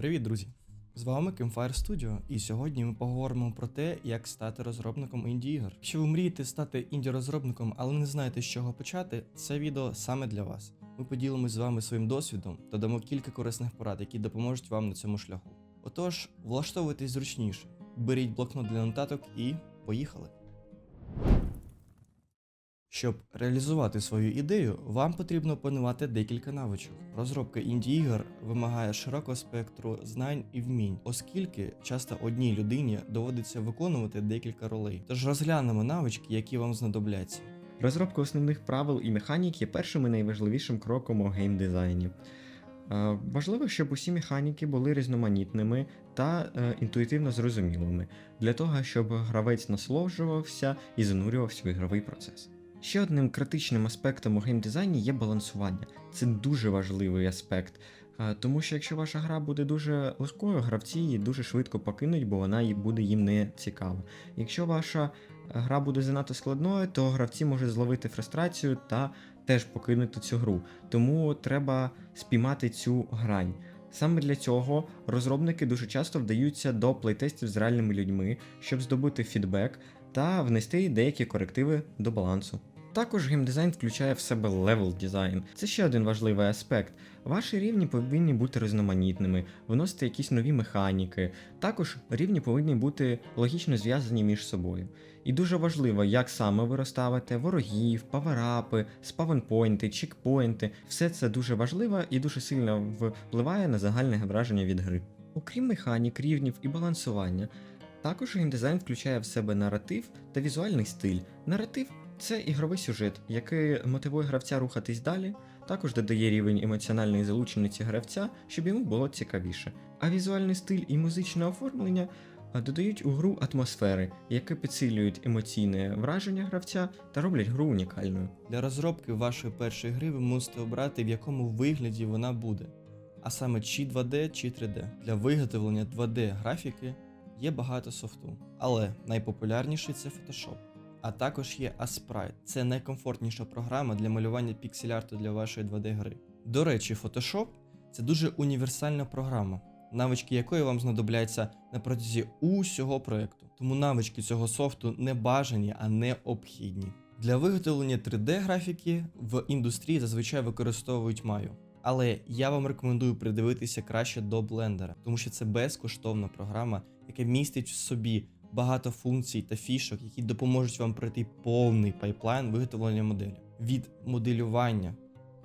Привіт, друзі! З вами Campfire Studio, і сьогодні ми поговоримо про те, як стати розробником інді-ігор. Якщо ви мрієте стати інді-розробником, але не знаєте, з чого почати, це відео саме для вас. Ми поділимось з вами своїм досвідом та дамо кілька корисних порад, які допоможуть вам на цьому шляху. Отож, влаштовуйтесь зручніше, беріть блокнот для нотаток і поїхали! Щоб реалізувати свою ідею, вам потрібно опанувати декілька навичок. Розробка інді-ігор вимагає широкого спектру знань і вмінь, оскільки часто одній людині доводиться виконувати декілька ролей. Тож розглянемо навички, які вам знадобляться. Розробка основних правил і механік є першим і найважливішим кроком у геймдизайні. Е, Важливо, щоб усі механіки були різноманітними та е, інтуїтивно зрозумілими, для того, щоб гравець насолоджувався і занурювався в ігровий процес. Ще одним критичним аспектом у геймдизайні є балансування. Це дуже важливий аспект, е, тому що якщо ваша гра буде дуже легкою, гравці її дуже швидко покинуть, бо вона буде їм не цікава. Якщо ваша гра буде занадто складною, то гравці можуть зловити фрустрацію та теж покинути цю гру. Тому треба спіймати цю грань. Саме для цього розробники дуже часто вдаються до плейтестів з реальними людьми, щоб здобути фідбек та внести деякі корективи до балансу. Також геймдизайн включає в себе левел дизайн. Це ще один важливий аспект. Ваші рівні повинні бути різноманітними, вносити якісь нові механіки. Також рівні повинні бути логічно зв'язані між собою. І дуже важливо, як саме ви розставите ворогів, паверапи, спавнпойнти, чекпойнти. Все це дуже важливо і дуже сильно впливає на загальне враження від гри. Окрім механік, рівнів і балансування, також геймдизайн включає в себе наратив та візуальний стиль. Наратив це ігровий сюжет, який мотивує гравця рухатись далі, також додає рівень емоціональної залученості гравця, щоб йому було цікавіше. А візуальний стиль і музичне оформлення додають у гру атмосфери, які підсилюють емоційне враження гравця та роблять гру унікальною. Для розробки вашої першої гри ви мусите обрати, в якому вигляді вона буде, а саме чи 2D, чи 3D. Для виготовлення 2D графіки є багато софту, але найпопулярніший це Photoshop. А також є Asprite. Це найкомфортніша програма для малювання піксель-арту для вашої 2D гри. До речі, Photoshop це дуже універсальна програма, навички якої вам знадобляться на протязі усього проєкту. Тому навички цього софту не бажані, а необхідні. Для виготовлення 3D-графіки в індустрії зазвичай використовують Maya. Але я вам рекомендую придивитися краще до блендера, тому що це безкоштовна програма, яка містить в собі багато функцій та фішок, які допоможуть вам пройти повний пайплайн виготовлення моделі від моделювання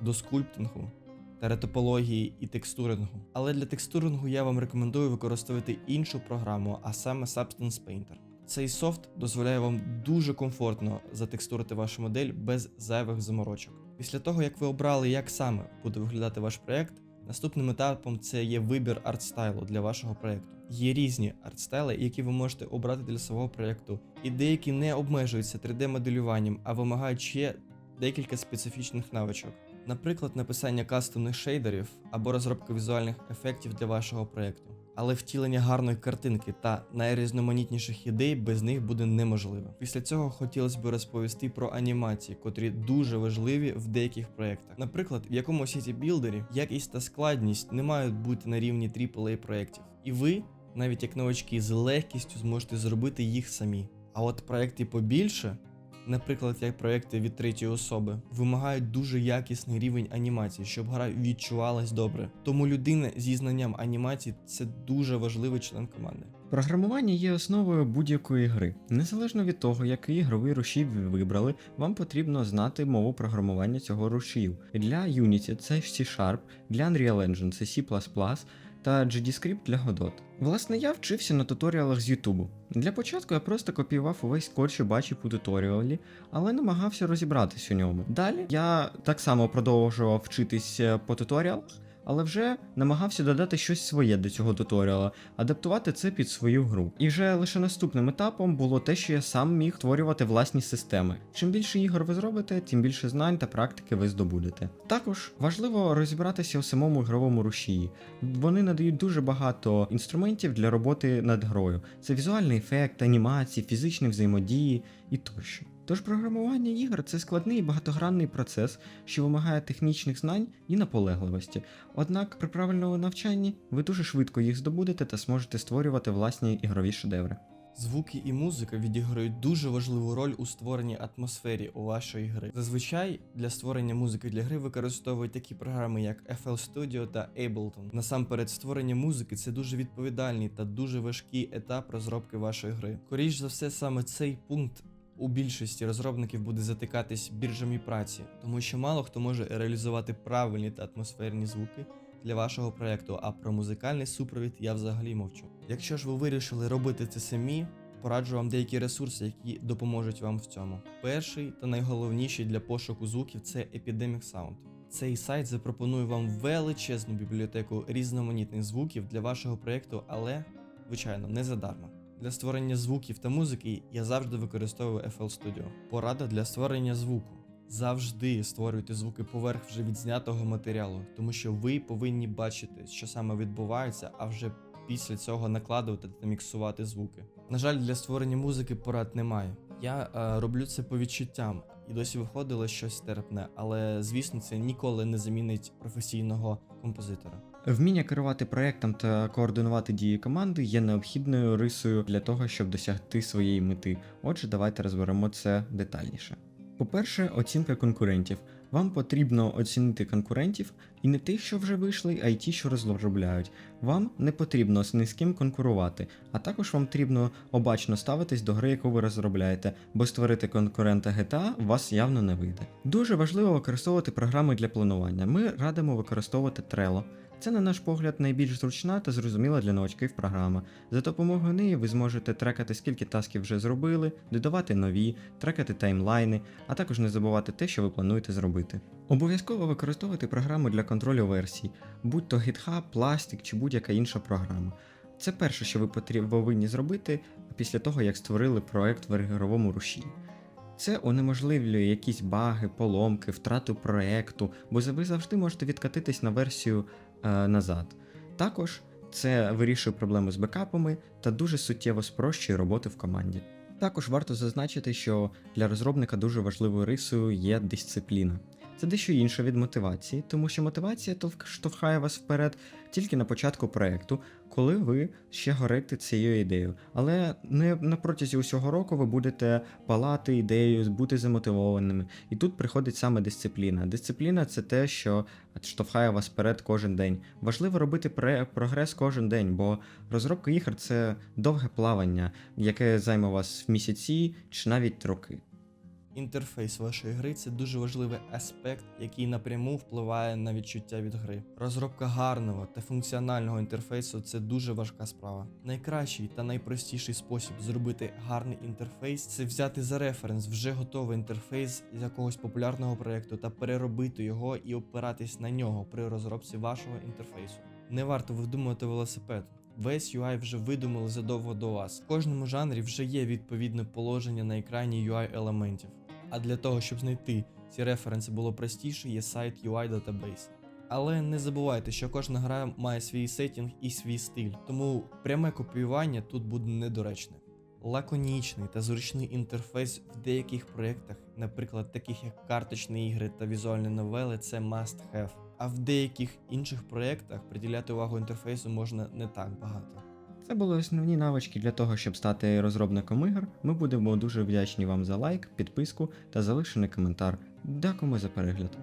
до скульптингу та ретопології і текстурингу. Але для текстурингу я вам рекомендую використовувати іншу програму, а саме Substance Painter. Цей софт дозволяє вам дуже комфортно затекстурити вашу модель без зайвих заморочок. Після того, як ви обрали, як саме буде виглядати ваш проєкт, наступним етапом це є вибір арт-стайлу для вашого проєкту. Є різні арт-стайли, які ви можете обрати для свого проєкту, і деякі не обмежуються 3D-моделюванням, а вимагають ще декілька специфічних навичок. Наприклад, написання кастомних шейдерів або розробка візуальних ефектів для вашого проєкту. Але втілення гарної картинки та найрізноманітніших ідей без них буде неможливо. Після цього хотілося б розповісти про анімації, котрі дуже важливі в деяких проєктах. Наприклад, в якомусь сіті білдері якість та складність не мають бути на рівні AAA проєктів. І ви, навіть як новачки, з легкістю зможете зробити їх самі. А от проєкти побільше наприклад, як проекти від третьої особи, вимагають дуже якісний рівень анімації, щоб гра відчувалась добре. Тому людина зі знанням анімації це дуже важливий член команди. Програмування є основою будь-якої гри. Незалежно від того, який ігровий рушій ви вибрали, вам потрібно знати мову програмування цього рушію. Для Unity це C-Sharp, для Unreal Engine це C++ та GDScript для Godot. Власне, я вчився на туторіалах з Ютубу. Для початку я просто копіював увесь код, що бачив у туторіалі, але намагався розібратись у ньому. Далі я так само продовжував вчитись е, по туторіалах, але вже намагався додати щось своє до цього туторіала, адаптувати це під свою гру. І вже лише наступним етапом було те, що я сам міг створювати власні системи. Чим більше ігор ви зробите, тим більше знань та практики ви здобудете. Також важливо розібратися у самому ігровому рушії. Вони надають дуже багато інструментів для роботи над грою. Це візуальний ефект, анімації, фізичні взаємодії і тощо. Тож програмування ігор це складний і багатогранний процес, що вимагає технічних знань і наполегливості. Однак при правильному навчанні ви дуже швидко їх здобудете та зможете створювати власні ігрові шедеври. Звуки і музика відіграють дуже важливу роль у створенні атмосфері у вашої гри. Зазвичай для створення музики для гри використовують такі програми, як FL Studio та Ableton. Насамперед, створення музики це дуже відповідальний та дуже важкий етап розробки вашої гри. Скоріш за все, саме цей пункт. У більшості розробників буде затикатись біржами праці, тому що мало хто може реалізувати правильні та атмосферні звуки для вашого проєкту, а про музикальний супровід я взагалі мовчу. Якщо ж ви вирішили робити це самі, пораджу вам деякі ресурси, які допоможуть вам в цьому. Перший та найголовніший для пошуку звуків це Epidemic Sound. Цей сайт запропонує вам величезну бібліотеку різноманітних звуків для вашого проєкту, але, звичайно, не задарма. Для створення звуків та музики я завжди використовую FL Studio. Порада для створення звуку. Завжди створюйте звуки поверх вже відзнятого матеріалу, тому що ви повинні бачити, що саме відбувається, а вже після цього накладувати та міксувати звуки. На жаль, для створення музики порад немає. Я е, роблю це по відчуттям, і досі виходило щось терпне, але звісно, це ніколи не замінить професійного композитора. Вміння керувати проектом та координувати дії команди є необхідною рисою для того, щоб досягти своєї мети. Отже, давайте розберемо це детальніше. По-перше, оцінка конкурентів. Вам потрібно оцінити конкурентів і не тих, що вже вийшли, а й ті, що розробляють. Вам не потрібно з ні з ким конкурувати, а також вам потрібно обачно ставитись до гри, яку ви розробляєте, бо створити конкурента GTA вас явно не вийде. Дуже важливо використовувати програми для планування. Ми радимо використовувати Trello. Це, на наш погляд, найбільш зручна та зрозуміла для новачків програма. За допомогою неї ви зможете трекати, скільки тасків вже зробили, додавати нові, трекати таймлайни, а також не забувати те, що ви плануєте зробити. Обов'язково використовувати програму для контролю версій, будь то GitHub, Plastic чи будь-яка інша програма. Це перше, що ви повинні зробити після того, як створили проект в ігровому руші. Це унеможливлює якісь баги, поломки, втрату проекту, бо ви завжди можете відкатитись на версію назад. Також це вирішує проблеми з бекапами та дуже суттєво спрощує роботи в команді. Також варто зазначити, що для розробника дуже важливою рисою є дисципліна. Це дещо інше від мотивації, тому що мотивація штовхає вас вперед тільки на початку проекту, коли ви ще горите цією ідеєю. Але не на протязі усього року ви будете палати ідеєю, бути замотивованими. І тут приходить саме дисципліна. Дисципліна це те, що штовхає вас вперед кожен день. Важливо робити прогрес кожен день, бо розробка ігор це довге плавання, яке займе вас в місяці чи навіть роки. Інтерфейс вашої гри це дуже важливий аспект, який напряму впливає на відчуття від гри. Розробка гарного та функціонального інтерфейсу це дуже важка справа. Найкращий та найпростіший спосіб зробити гарний інтерфейс це взяти за референс вже готовий інтерфейс з якогось популярного проєкту та переробити його і опиратись на нього при розробці вашого інтерфейсу. Не варто видумувати велосипед. Весь UI вже видумали задовго до вас. В кожному жанрі вже є відповідне положення на екрані UI елементів. А для того, щоб знайти ці референси було простіше, є сайт UI Database. Але не забувайте, що кожна гра має свій сеттінг і свій стиль, тому пряме копіювання тут буде недоречне. Лаконічний та зручний інтерфейс в деяких проєктах, наприклад, таких як карточні ігри та візуальні новели, це must have. А в деяких інших проєктах приділяти увагу інтерфейсу можна не так багато. Це були основні навички для того, щоб стати розробником ігор. Ми будемо дуже вдячні вам за лайк, підписку та залишений коментар. Дякуємо за перегляд.